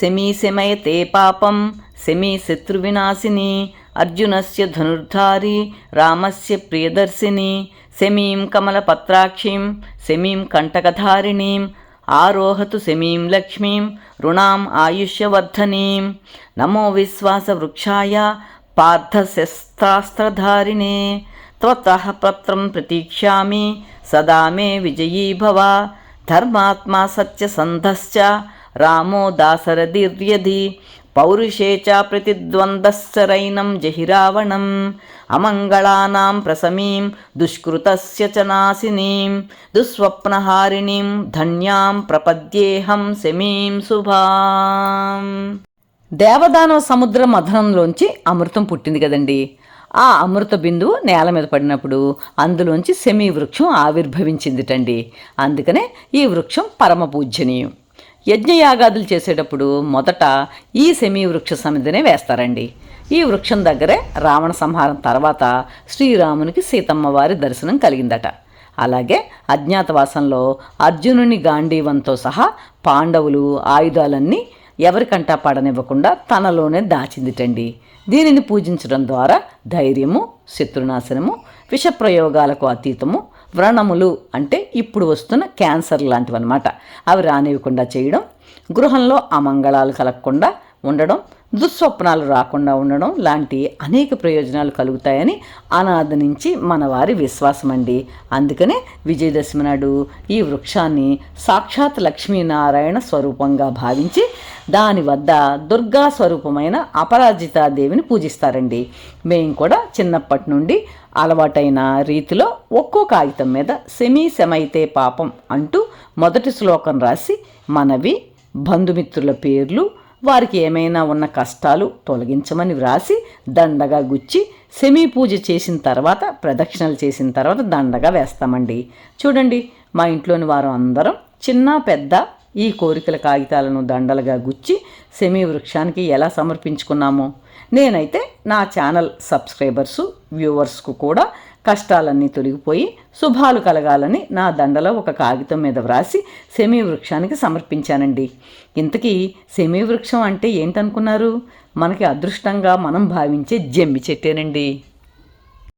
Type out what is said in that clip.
శమీశమయతే పాపం. శమీ శత్రువినాశిని. అర్జునస్య ధనుర్ధారి. రామస్య ప్రియదర్శిని. శమీం కమలపత్రాక్షీం. శమీం కంటకధారిణీం. ఆరోహతు శమీం లక్ష్మీం. రుణాం ఆయుష్యవర్ధనీం. నమో విశ్వాసవృక్షాయ పార్థశస్త్రాస్త్రధారిణే త్వతః పత్రం ప్రతీక్ష్యామి సదా మే విజయీ భవ. ధర్మాత్మా సత్యసంధశ్చ. రామో దాసరదిర్యధి పౌరుషే చ ప్రతిద్వందస్సరైనం జహిరావణం. అమంగళానాం ప్రసమీం దుష్కృతస్య చ నాశినీం. దుస్వప్నహారిణీం ధన్యాం ప్రపద్యేహం శమీం శుభాం. దేవదానవ సముద్ర మథనంలోంచి అమృతం పుట్టింది కదండి. ఆ అమృత బిందువు నేల మీద పడినప్పుడు అందులోంచి సెమీ వృక్షం ఆవిర్భవించిందిటండి. అందుకనే ఈ వృక్షం పరమ పూజ్యనీయం. యజ్ఞయాగాదులు చేసేటప్పుడు మొదట ఈ సెమీ వృక్ష సమిధినే వేస్తారండి. ఈ వృక్షం దగ్గరే రావణ సంహారం తర్వాత శ్రీరామునికి సీతమ్మ వారి దర్శనం కలిగిందట. అలాగే అజ్ఞాతవాసంలో అర్జునుని గాంధీవంతో సహా పాండవులు ఆయుధాలన్నీ ఎవరికంటా పడనివ్వకుండా తనలోనే దాచిందిటండి. దీనిని పూజించడం ద్వారా ధైర్యము శత్రునాశనము విషప్రయోగాలకు అతీతము వ్రణములు అంటే ఇప్పుడు వస్తున్న క్యాన్సర్ లాంటివన్నమాట. అవి రానివ్వకుండా చేయడం గృహంలో అమంగళాలు కలగకుండా ఉండడం దుస్వప్నాలు రాకుండా ఉండడం లాంటి అనేక ప్రయోజనాలు కలుగుతాయని అనాథ నుంచి మన వారి విశ్వాసం అండి అందుకనే విజయదశమి నాడు ఈ వృక్షాన్ని సాక్షాత్ లక్ష్మీనారాయణ స్వరూపంగా భావించి దాని వద్ద దుర్గా స్వరూపమైన అపరాజితాదేవిని పూజిస్తారండి. మేము కూడా చిన్నప్పటి నుండి అలవాటైన రీతిలో ఒక్కో కాగితం మీద సెమీ శమైతే పాపం అంటూ మొదటి శ్లోకం రాసి మనవి బంధుమిత్రుల పేర్లు వారికి ఏమైనా ఉన్న కష్టాలు తొలగించమని వ్రాసి దండగా గుచ్చి సెమీ పూజ చేసిన తర్వాత ప్రదక్షిణలు చేసిన తర్వాత దండగా వేస్తామండి. చూడండి మా ఇంట్లోని వారు అందరం చిన్న పెద్ద ఈ కోరికల కాగితాలను దండలుగా గుచ్చి సెమీ వృక్షానికి ఎలా సమర్పించుకున్నామో. నేనైతే నా ఛానల్ సబ్స్క్రైబర్సు వ్యూవర్స్కు కూడా కష్టాలన్నీ తొలగిపోయి శుభాలు కలగాలని నా దండలో ఒక కాగితం మీద వ్రాసి సెమీ వృక్షానికి సమర్పించానండి. ఇంతకీ సెమీ వృక్షం అంటే ఏంటనుకున్నారు? మనకి అదృష్టంగా మనం భావించే జమ్మి చెట్టేనండి.